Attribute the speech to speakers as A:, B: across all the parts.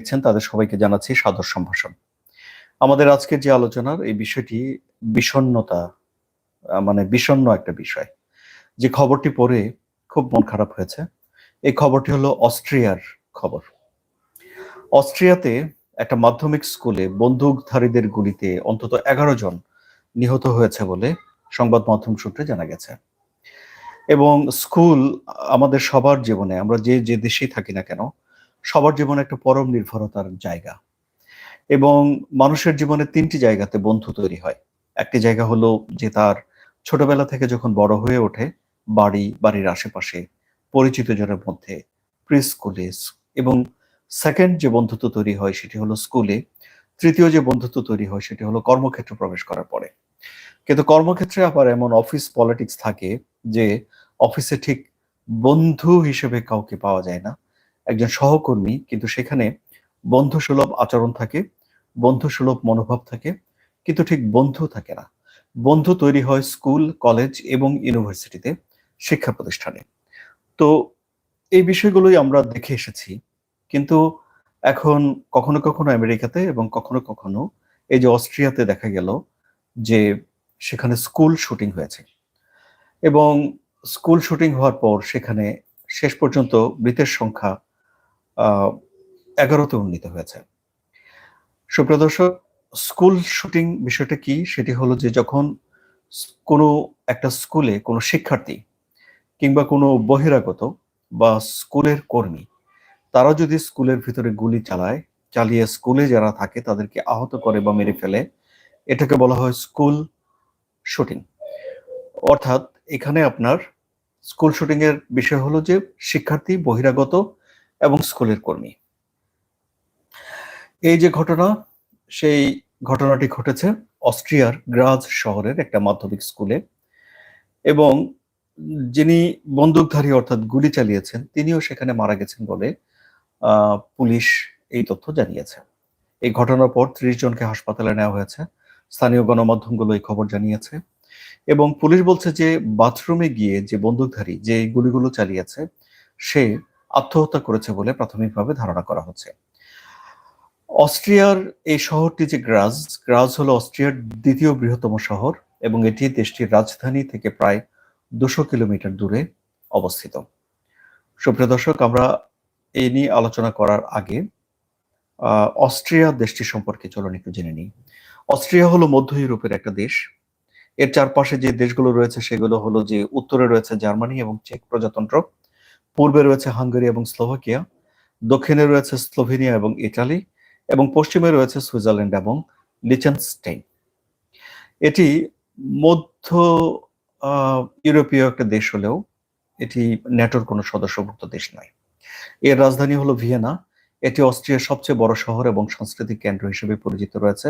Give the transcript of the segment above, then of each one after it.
A: দেখছেন তাদের সবাইকে জানাচ্ছি সাদর সম্ভাষণ। আমাদের আজকের যে আলোচনার এই বিষয়টি বিষণ্ণতা আহ, মানে বিষণ্ণ একটা বিষয়। যে খবরটি পড়ে খুব মন খারাপ হয়েছে। এই খবরটি হলো অস্ট্রিয়ার খবর। অস্ট্রিয়াতে একটা মাধ্যমিক স্কুলে বন্দুকধারীদের গুলিতে অন্তত এগারো জন নিহত হয়েছে বলে সংবাদ মাধ্যম সূত্রে জানা গেছে। এবং স্কুল আমাদের সবার জীবনে আমরা যে যে দেশেই থাকি না কেন সবার জীবনে একটা পরম নির্ভরতার জায়গা। এবং মানুষের জীবনে তিনটি জায়গাতে বন্ধু তৈরি হয়। একটি জায়গা হলো যে তার ছোটবেলা থেকে যখন বড় হয়ে ওঠে, বাড়ি, বাড়ির আশেপাশে পরিচিত জনের মধ্যে প্রি স্কুলে এবং সেকেন্ড যে বন্ধুত্ব তৈরি হয় সেটি হলো স্কুলে তৃতীয় যে বন্ধুত্ব তৈরি হয় সেটি হলো কর্মক্ষেত্রে প্রবেশ করার পরে। কিন্তু কর্মক্ষেত্রে আবার এমন অফিস পলিটিক্স থাকে যে অফিসে ঠিক বন্ধু হিসেবে কাউকে পাওয়া যায় না। একজন সহকর্মী, কিন্তু সেখানে বন্ধু সুলভ আচরণ থাকে বন্ধু সুলভ মনোভাব থাকে, কিন্তু ঠিক বন্ধু থাকে না। বন্ধু তৈরি হয় স্কুল, কলেজ এবং ইউনিভার্সিটিতে, শিক্ষা প্রতিষ্ঠানে। তো এই বিষয়গুলোই আমরা দেখে এসেছি, কিন্তু এখন কখনো কখনো আমেরিকাতে এবং কখনো কখনো এই যে অস্ট্রিয়াতে দেখা গেল যে সেখানে স্কুল শুটিং হয়েছে। এবং স্কুল শুটিং হওয়ার পর সেখানে শেষ পর্যন্ত মৃতের সংখ্যা এগারোতে উন্নীত হয়েছে। সুপ্রিয় দর্শক, স্কুল শুটিং বিষয়টা কি? সেটি হলো যে যখন কোনো একটা স্কুলে কোনো শিক্ষার্থী কিংবা কোনো বহিরাগত বা স্কুলের কর্মী তারা যদি স্কুলের ভিতরে গুলি চালায়, চালিয়ে স্কুলে যারা থাকে তাদেরকে আহত করে বা মেরে ফেলে, এটাকে বলা হয় স্কুল শুটিং। অর্থাৎ এখানে আপনার স্কুল শুটিং এর বিষয় হলো যে শিক্ষার্থী, বহিরাগত এবং স্কুলের কর্মী। এই যে ঘটনা, সেই ঘটনাটি ঘটেছে অস্ট্রিয়ার গ্রাজ শহরের একটা মাধ্যমিক স্কুলে এবং যিনি বন্দুকধারী অর্থাৎ গুলি চালিয়েছেন, তিনিও সেখানে মারা গেছেন বলে পুলিশ এই তথ্য জানিয়েছে। এই ঘটনার পর ত্রিশ জনকে হাসপাতালে নেওয়া হয়েছে। স্থানীয় গণমাধ্যমগুলো এই খবর জানিয়েছে এবং পুলিশ বলছে যে, বাথরুমে গিয়ে যে বন্দুকধারী যে গুলিগুলো চালিয়েছে, সে আত্মহত্যা করেছে বলে প্রাথমিকভাবে ধারণা করা হচ্ছে। অস্ট্রিয়ার এই শহরটি যে গ্রাজ গ্রাজ হলো অস্ট্রিয়ার দ্বিতীয় বৃহত্তম শহর এবং এটি দেশটির রাজধানী থেকে প্রায় দুশো কিলোমিটার দূরে অবস্থিত। সুপ্রিয় দর্শক, আমরা এই নিয়ে আলোচনা করার আগে অস্ট্রিয়া দেশটি সম্পর্কে চলুন একটু জেনে নিই। অস্ট্রিয়া হলো মধ্য ইউরোপের একটা দেশ। এর চারপাশে যে দেশগুলো রয়েছে সেগুলো হলো যে উত্তরে রয়েছে জার্মানি এবং চেক প্রজাতন্ত্র। পূর্বে রয়েছে হাঙ্গেরি এবং স্লোভাকিয়া, দক্ষিণে রয়েছে স্লোভেনিয়া এবং ইটালি এবং পশ্চিমে রয়েছে সুইজারল্যান্ড এবং লিচেনস্টেইন। এটি মধ্য ইউরোপীয় একটা দেশ হলেও এটি ন্যাটোর কোনো সদস্যভুক্ত দেশ নয়। এর রাজধানী হলো ভিয়েনা। এটি অস্ট্রিয়ার সবচেয়ে বড় শহর এবং সাংস্কৃতিক কেন্দ্র হিসেবে পরিচিত রয়েছে।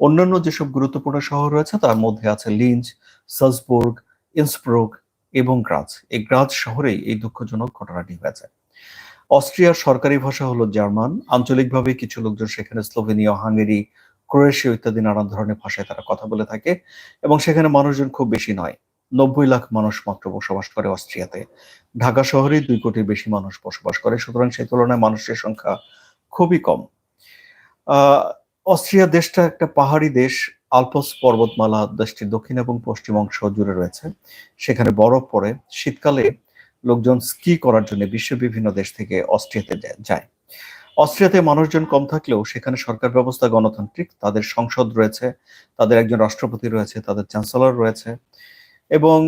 A: অন্যান্য যেসব গুরুত্বপূর্ণ শহর রয়েছে, তার মধ্যে আছে লিঞ্চ, সালসবুর্গ, ইন্সব্রুক এবং গ্রাজ। এই গ্রাজ শহরেই এই দুঃখজনক ঘটনাটি হয়েছে। অস্ট্রিয়ার সরকারি ভাষা হলো জার্মান। আঞ্চলিকভাবে কিছু লোকজন সেখানে স্লোভেনিয়া, হাঙ্গেরি, ক্রোয়েশিয়া ইত্যাদি নানান ধরনের ভাষায় তারা কথা বলে থাকে এবং সেখানে মানুষজন খুব বেশি নয়। নব্বই লাখ মানুষ মাত্র বসবাস করে অস্ট্রিয়াতে। ঢাকা শহরে দুই কোটির বেশি মানুষ বসবাস করে, সুতরাং সেই তুলনায় মানুষের সংখ্যা খুবই কম। অস্ট্রিয়া দেশটা একটা পাহাড়ি দেশ। আলপস পর্বতমালা দেশটির দক্ষিণ এবং পশ্চিম অংশ জুড়ে রয়েছে। সেখানে বরফ পড়ে। শীতকালে লোকজন স্কি করার জন্য বিশ্বের বিভিন্ন দেশ থেকে অস্ট্রিয়াতে যায়। অস্ট্রিয়াতে মানুষজন কম থাকলেও সেখানে সরকার ব্যবস্থা, গণতান্ত্রিক, তাদের সংসদ রয়েছে, তাদের একজন রাষ্ট্রপতি রয়েছে, তাদের চ্যান্সেলর রয়েছে এবং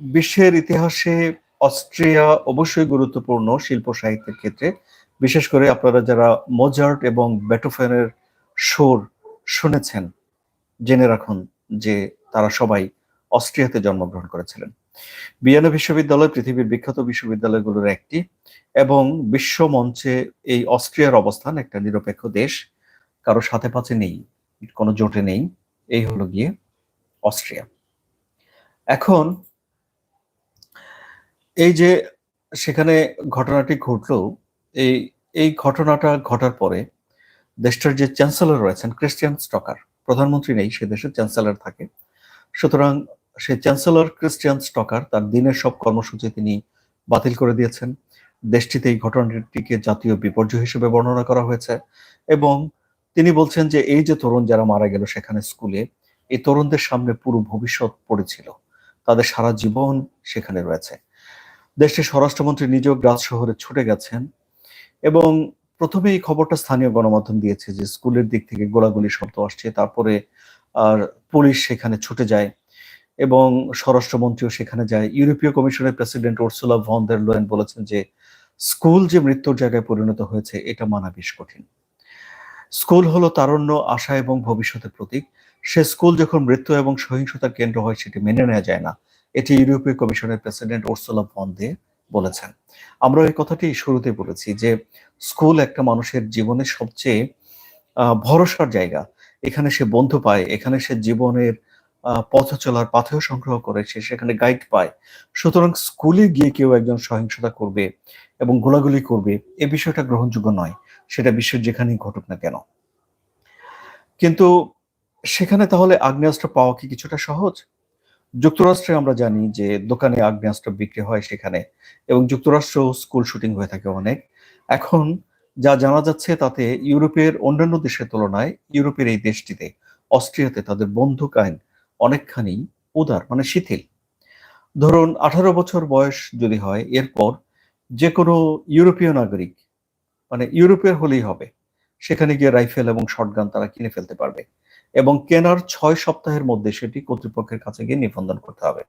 A: বিশ্বের ইতিহাসে অস্ট্রিয়া অবশ্যই গুরুত্বপূর্ণ শিল্প সাহিত্যের ক্ষেত্রে। বিশেষ করে আপনারা যারা মোজার্ট এবং বেটোফেনের সুর শুনেছেন জেনে রাখুন যে তারা সবাই অস্ট্রিয়াতে জন্মগ্রহণ করেছিলেন। ভিয়েনা বিশ্ববিদ্যালয় পৃথিবীর বিখ্যাত বিশ্ববিদ্যালয়গুলোর একটি এবং বিশ্ব মঞ্চে এই অস্ট্রিয়ার অবস্থান একটা নিরপেক্ষ দেশ, কারও সাথে পাশে নেই, কোনো জোটে নেই, এই হলো গিয়ে অস্ট্রিয়া। এখন এই যে সেখানে ঘটনাটি ঘটলো, এই এই ঘটনাটা ঘটার পরে দেশটার যে চ্যান্সেলর রয়েছেন ক্রিস্টিয়ান স্টকার প্রধানমন্ত্রী নেই, সে দেশের চ্যান্সেলর থাকে। সুতরাং সে চ্যান্সেলর ক্রিস্টিয়ান স্টকার, তার দিনের সব কর্মসূচি তিনি বাতিল করে দিয়েছেন। দেশটিতে এই ঘটনাটিকে জাতীয় বিপর্যয় হিসেবে বর্ণনা করা হয়েছে এবং তিনি বলছেন যে এই যে তরুণ যারা মারা গেল সেখানে স্কুলে, এই তরুণদের সামনে পুরো ভবিষ্যৎ পড়েছিল। তাদের সারা জীবন সেখানে রয়েছে। দেশটির স্বরাষ্ট্রমন্ত্রী নিজেও গ্রাস শহরে ছুটে গেছেন এবং প্রথমে এই খবরটা স্থানীয় গণমাধ্যম দিয়েছে যে স্কুলের দিক থেকে গোলাগুলি শব্দ আসছে, তারপরে আর পুলিশ সেখানে ছুটে যায় এবং স্বরাষ্ট্রমন্ত্রীও সেখানে যায়। ইউরোপীয় কমিশনের president Ursula von der Leyen বলেছেন যে স্কুল যে মৃত্যুর জায়গায় পরিণত হয়েছে, এটা মানা বেশ কঠিন। স্কুল হলো তারুণ্য, আশা এবং ভবিষ্যতের প্রতীক। সে স্কুল যখন মৃত্যু এবং সহিংসতার কেন্দ্র হয়, সেটি মেনে নেওয়া যায় না। এটি ইউরোপীয় কমিশনের প্রেসিডেন্ট উর্সুলা ভন দে বলেছেন। আমরা এই কথাটি শুরুতে বলেছি যে, স্কুল একটা মানুষের জীবনের সবচেয়ে ভরসার জায়গা। এখানে সে বন্ধু পায়, এখানে সে জীবনের পথ চলার পাথেয় সংগ্রহ করে, সে সেখানে গাইড পায়। সুতরাং স্কুলে গিয়ে কেউ একজন সহিংসতা করবে এবং গোলাগুলি করবে, এ বিষয়টা গ্রহণযোগ্য নয়। সেটা বিশ্বের যেখানেই ঘটুক না কেন। কিন্তু সেখানে তাহলে আগ্নেয়াস্ত্র পাওয়া কি কিছুটা সহজ? যুক্তরাষ্ট্রে আমরা জানি যে দোকানে আগ্নেয়াস্ত্র বিক্রি হয় সেখানে এবং যুক্তরাষ্ট্র স্কুল শুটিং হয়ে থাকে অনেক। এখন যা জানা যাচ্ছে তাতে ইউরোপের অন্যান্য দেশের তুলনায় ইউরোপের এই দেশটিতে অস্ট্রিয়াতে তাদের বন্দুক আইন অনেকখানি উদার মানে শিথিল। ধরুন আঠারো বছর বয়স যদি হয়, এরপর যে কোনো ইউরোপীয় নাগরিক মানে ইউরোপের হলেই হবে, সেখানে গিয়ে রাইফেল এবং শটগান তারা কিনে ফেলতে পারবে। এবং কেনার ছয় সপ্তাহের মধ্যে সেটি কর্তৃপক্ষের কাছে গিয়ে নিবন্ধন করতে হবে।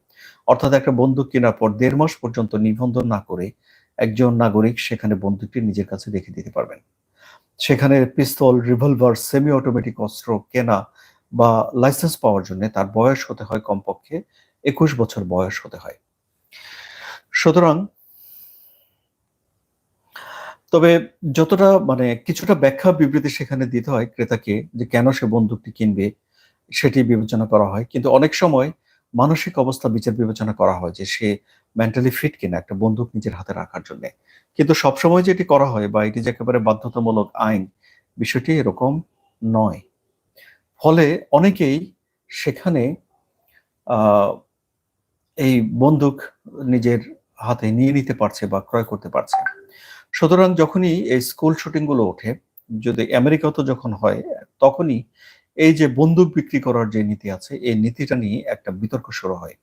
A: অর্থাৎ একটা বন্দুক কেনার পর দেড় মাস পর্যন্ত নিবন্ধন না করে একজন নাগরিক সেখানে বন্দুকটি নিজের কাছে রেখে দিতে পারবেন। সেখানে পিস্তল রিভলভার সেমি অটোমেটিক অস্ত্র কেনা বা লাইসেন্স পাওয়ার জন্য তার বয়স হতে হয় কমপক্ষে একুশ বছর বয়স হতে হয়। সুতরাং তবে যতটা মানে কিছুটা ব্যাখ্যা বিবৃতি সেখানে দিতে হয় ক্রেতাকে যে কেন সে বন্দুকটি কিনবে, সেটি বিবেচনা করা হয়। কিন্তু অনেক সময় মানসিক অবস্থা বিচার বিবেচনা করা হয় যে সে মেন্টালি ফিট কিনা একটা বন্দুক নিজের হাতে রাখার জন্য। কিন্তু সবসময় যেটি করা হয় বা এটি যে একেবারে বাধ্যতামূলক আইন, বিষয়টি এরকম নয়। ফলে অনেকেই সেখানে এই বন্দুক নিজের হাতে নিয়ে নিতে পারছে বা ক্রয় করতে পারছে। সুতরাং যখনই এই স্কুল শুটিংগুলো ওঠে, যদি আমেরিকাতে যখন হয়, তখনই এই যে বন্দুক বিক্রি করার যে নীতি আছে, এই নীতিটা নিয়ে একটা বিতর্ক শুরু হয়।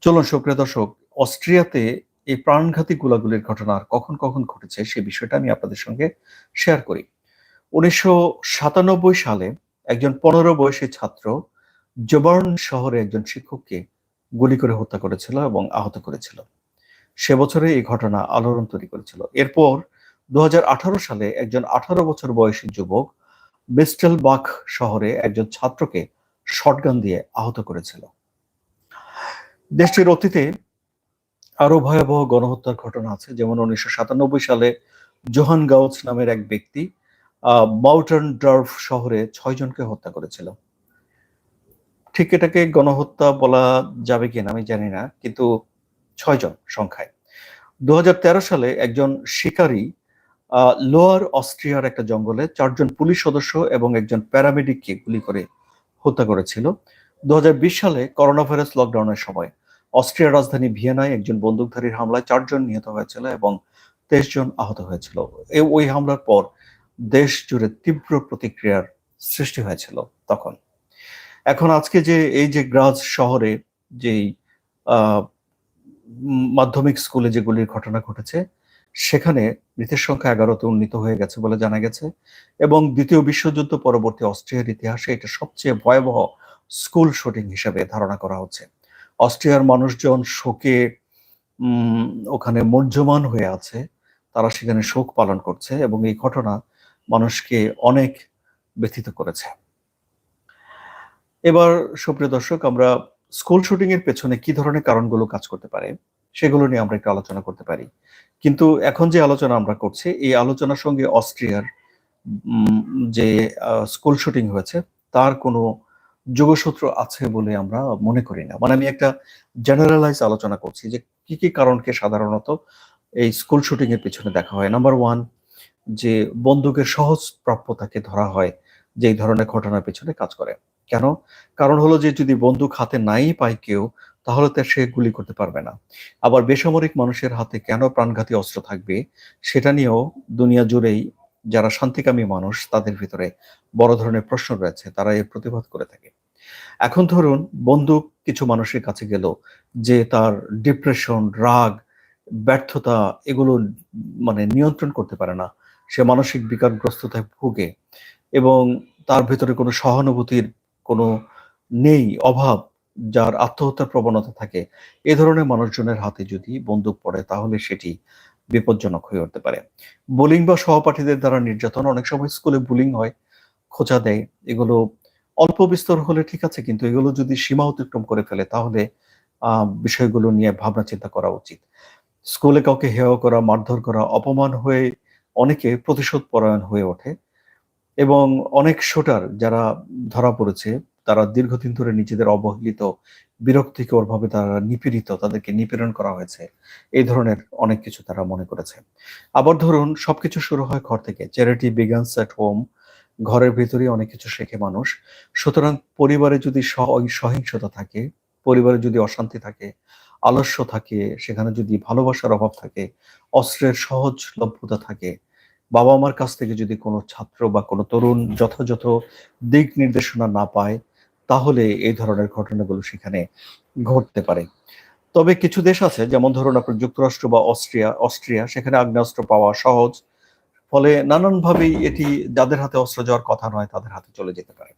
A: চলুন সুপ্রিয় দর্শক, অস্ট্রিয়াতে এই প্রাণঘাতী গোলাগুলির ঘটনা কখন কখন ঘটেছে, সে বিষয়টা আমি আপনাদের সঙ্গে শেয়ার করি। উনিশশো সাতানব্বই সালে একজন পনেরো বয়সী ছাত্র জবার্ন শহরে একজন শিক্ষককে গুলি করে হত্যা করেছিল এবং আহত করেছিল। সে বছরে এই ঘটনা আলোড়ন তৈরি করেছিল। এরপর দু হাজার আঠারো সালে একজন আঠারো বছর বয়সী যুবক বেস্টেল বাক শহরে একজন ছাত্রকে শটগান দিয়ে আহত করেছিল। দেশটির অতীতে আরও ভয়াবহ গণহত্যার ঘটনা আছে, যেমন উনিশশো সাতানব্বই সালে জোহান গাউস নামের এক ব্যক্তি মাউটার্ন ডার্ফ শহরে ছয় জনকে হত্যা করেছিল। ঠিক এটাকে গণহত্যা বলা যাবে কিনা আমি জানি না, কিন্তু ছয় জন সংখ্যায়। দু হাজার তেরো সালে একজন শিকারী লোয়ার অস্ট্রিয়ার একটা জঙ্গলে চারজন পুলিশ সদস্য এবং একজন প্যারামেডিককে গুলি করে হত্যা করেছিল। দুহাজার বিশ সালে করোনা ভাইরাস লকডাউনের সময় অস্ট্রিয়ার রাজধানী ভিয়েনায় একজন বন্দুকধারীর হামলায় চারজন নিহত হয়েছিল এবং তেইশ জন আহত হয়েছিল। ওই হামলার পর দেশ জুড়ে তীব্র প্রতিক্রিয়ার সৃষ্টি হয়েছিল তখন। এখন আজকে যে, এই যে গ্রাজ শহরে যেই মাধ্যমিক স্কুলে যেগুলির ঘটনা ঘটেছে, সেখানে মৃতের সংখ্যা এগারোতে উন্নীত হয়ে গেছে বলে জানা গেছে এবং দ্বিতীয় বিশ্বযুদ্ধ পরবর্তী অস্ট্রিয়ার ইতিহাসে এটা সবচেয়ে ভয়াবহ স্কুল শুটিং হিসেবে ধারণা করা হচ্ছে। অস্ট্রিয়ার মানুষজন শোকে ওখানে মর্যমান হয়ে আছে, তারা সেখানে শোক পালন করছে এবং এই ঘটনা মানুষকে অনেক ব্যথিত করেছে। এবার সুপ্রিয় দর্শক, আমরা স্কুল শুটিং এর পেছনে কি ধরনের কারণগুলো কাজ করতে পারে, সেগুলো নিয়ে আমরা একটু আলোচনা করতে পারি। কিন্তু এখন যে আলোচনা আমরা করছি, এই আলোচনার সঙ্গে অস্ট্রিয়ার যে স্কুল শুটিং হয়েছে, তার কোনো যোগসূত্র আছে বলে আমরা মনে করি না। মানে আমি একটা জেনারেলাইজ আলোচনা করছি যে, কি কি কারণকে সাধারণত এই স্কুল শুটিং এর পেছনে দেখা হয়। নাম্বার ওয়ান যে, বন্দুকের সহজ প্রাপ্যতাকে ধরা হয় যে এই ধরনের ঘটনার পেছনে কাজ করে। কেন? কারণ হলো যে যদি বন্দুক হাতে নাই পায় কেউ, তাহলে তার সে গুলি করতে পারবে না। আবার বেসামরিক মানুষের হাতে কেন প্রাণঘাতী অস্ত্র থাকবে, সেটা নিয়েও দুনিয়া জুড়েই যারা শান্তিকামী মানুষ, তাদের ভিতরে বড় ধরনের প্রশ্ন রয়েছে, তারা এর প্রতিবাদ করে থাকে। এখন ধরুন, বন্দুক কিছু মানুষের কাছে গেল যে তার ডিপ্রেশন রাগ, ব্যর্থতা এগুলো মানে নিয়ন্ত্রণ করতে পারে না। সে মানসিক বিকারগ্রস্ততায় ভুগে এবং তার ভেতরে কোনো সহানুভূতির কোনো নেই, অভাব যার আত্মহত্যার প্রবণতা থাকে, এ ধরনের মানুষজনের হাতে যদি বন্দুক পড়ে, তাহলে সেটি বিপজ্জনক হয়ে উঠতে পারে। বুলিং বা সহপাঠীদের দ্বারা নির্যাতন অনেক সময় স্কুলে বুলিং হয়, খোঁচা দেয়। এগুলো অল্প বিস্তর হলে ঠিক আছে, কিন্তু এগুলো যদি সীমা অতিক্রম করে ফেলে, তাহলে বিষয়গুলো নিয়ে ভাবনা চিন্তা করা উচিত। স্কুলে কাউকে হেয় করা, মারধর করা, অপমান হয়ে অনেকে প্রতিশোধ পরায়ণ হয়ে ওঠে। এবং অনেক শোটার যারা ধরা পড়েছে, তারা দীর্ঘদিন ধরে নিজেদের অবহেলিত বিরক্তিকর ভাবে তারা নিপীড়িত, তাদেরকে নিপীড়ন করা হয়েছে। এই ধরনের অনেক কিছু তারা মনে করেছে। আবার ধরুন, সবকিছু শুরু হয় ঘর থেকে। চ্যারিটি বিগানস এট হোম ঘরের ভেতরেই অনেক কিছু শেখে মানুষ। সুতরাং পরিবারে যদি সহিংসতা থাকে, পরিবারে যদি অশান্তি থাকে, আলস্য থাকে, সেখানে যদি ভালোবাসার অভাব থাকে, অস্ত্রের সহজলভ্যতা থাকে বাবা মার কাছ থেকে যদি কোনো ছাত্র বা কোনো তরুণ যথাযথ দিক নির্দেশনা না পায়, তাহলে এই ধরনের ঘটনাগুলো সেখানে ঘটতে পারে। তবে কিছু দেশ আছে, যেমন ধরুন আপনার যুক্তরাষ্ট্র বা অস্ট্রিয়া অস্ট্রিয়া, সেখানে আগ্নেয়াস্ত্র পাওয়া সহজ। ফলে নানানভাবেই এটি যাদের হাতে অস্ত্র যাওয়ার কথা নয়, তাদের হাতে চলে যেতে পারে।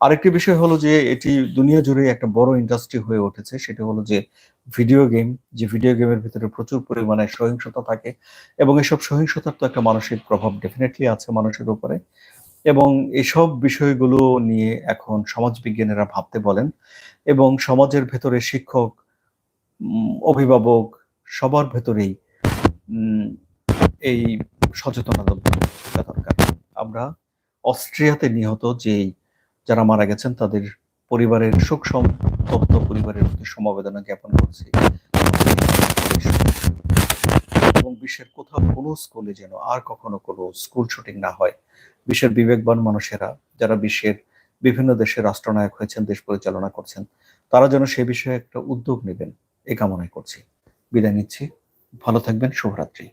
A: আরেকটি বিষয় হলো যে, এটি দুনিয়া জুড়ে একটা বড় ইন্ডাস্ট্রি হয়ে উঠেছে। সেটা হলো যে ভিডিও গেম যে ভিডিও গেমের ভিতরে প্রচুর পরিমাণে সহিংসতা থাকে এবং এসব সহিংসতার তো একটা মানসিক প্রভাব ডেফিনেটলি আছে মানুষের উপরে। এবং এসব বিষয়গুলো নিয়ে এখন সমাজবিজ্ঞানীরা ভাবতে বলেন এবং সমাজের ভেতরে শিক্ষক অভিভাবক সবার ভেতরেই এই সচেতনতা দরকার। আমরা অস্ট্রিয়াতে নিহত যেই যারা মারা গেছেন, তাদের পরিবারের শোক সন্তপ্ত পরিবারের প্রতি সমবেদনা জ্ঞাপন করছি। এবং বিশ্বের কোথাও কোনো স্কুলে যেন আর কখনো কোনো স্কুল শুটিং না হয়, বিশ্বের বিবেকবান মানুষেরা, যারা বিশ্বের বিভিন্ন দেশের রাষ্ট্রনায়ক হয়েছেন, দেশ পরিচালনা করছেন, তারা যেন সে বিষয়ে একটা উদ্যোগ নেবেন এই কামনাই করছি। বিদায় নিচ্ছি। ভালো থাকবেন। শুভরাত্রি।